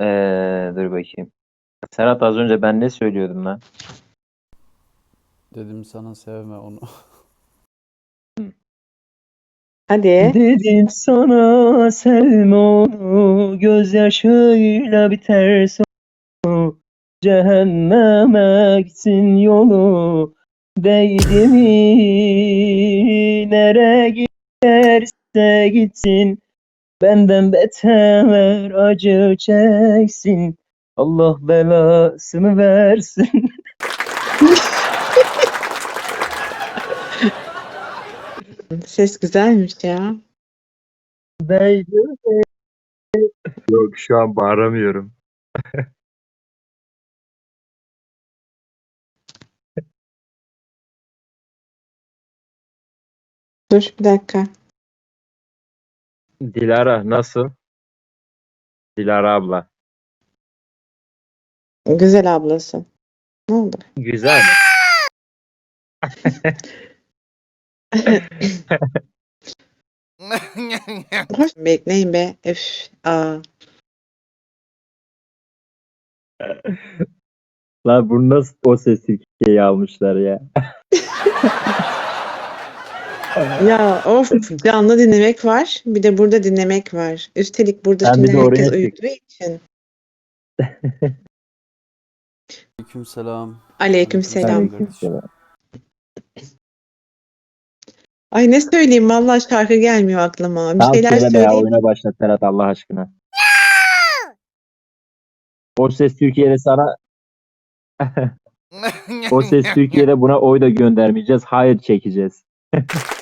Ee, dur bakayım. Serhat az önce ben ne söylüyordum lan? Dedim sana sevme onu. Hadi. Dedim sana sevme onu gözyaşıyla biter sonu cehenneme gitsin yolu değdi mi nereye giderse gitsin benden beter acı çeksin Allah belasını versin. Ses güzelmiş ya. Değdi Yok şu an bağıramıyorum. Dur bir dakika. Dilara nasıl? Dilara abla. Güzel ablası. Ne oldu? Güzel mi? Hoş. Bekleyin be. Öf. Aa. Lan bunu nasıl o ses Türkiye'ye almışlar ya? Ya of canlı dinlemek var. Bir de burada dinlemek var. Üstelik burada şimdi herkes uyuduğu için. Aleykümselam. Aleykümselam. kardeşim. Ay ne söyleyeyim vallahi şarkı gelmiyor aklıma. Bir Tamam şeyler söyleme ya söyleyeyim. oyuna başla Serhat Allah aşkına. O ses Türkiye'de sana o ses Türkiye'de buna oy da göndermeyeceğiz. Hayır çekeceğiz.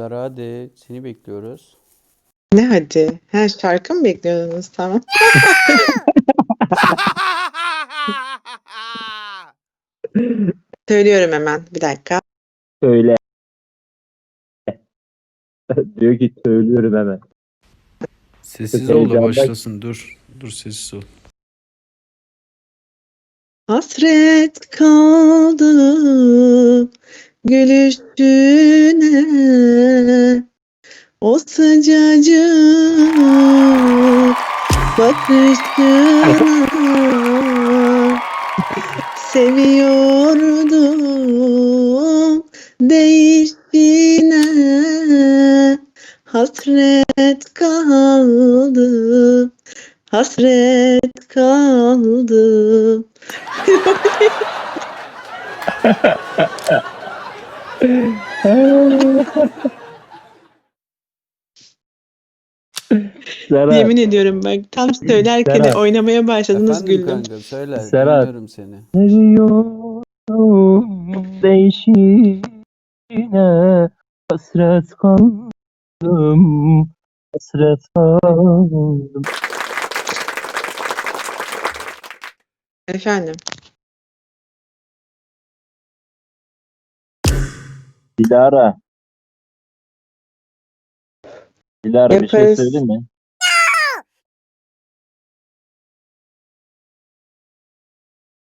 Dilara hadi seni bekliyoruz. Ne hadi? Ha şarkı mı bekliyordunuz? Tamam. Söylüyorum hemen. Bir dakika. Söyle. Diyor ki söylüyorum hemen. Sessiz ol da heyecandan- başlasın dur. Dur sessiz ol. Hasret kaldım gülüşüne o sıcacık bakışına seviyordum değişine hasret kaldım hasret kaldım Serhat, Yemin ediyorum bak tam söylerken de Serhat. oynamaya başladınız Efendim güldüm. kanka söyle. Serhat. Dinliyorum seni. seviyorum değişine hasret kaldım hasret kaldım. Efendim. Dilara. Dilara bir şey Yaparız. söyleyeyim mi?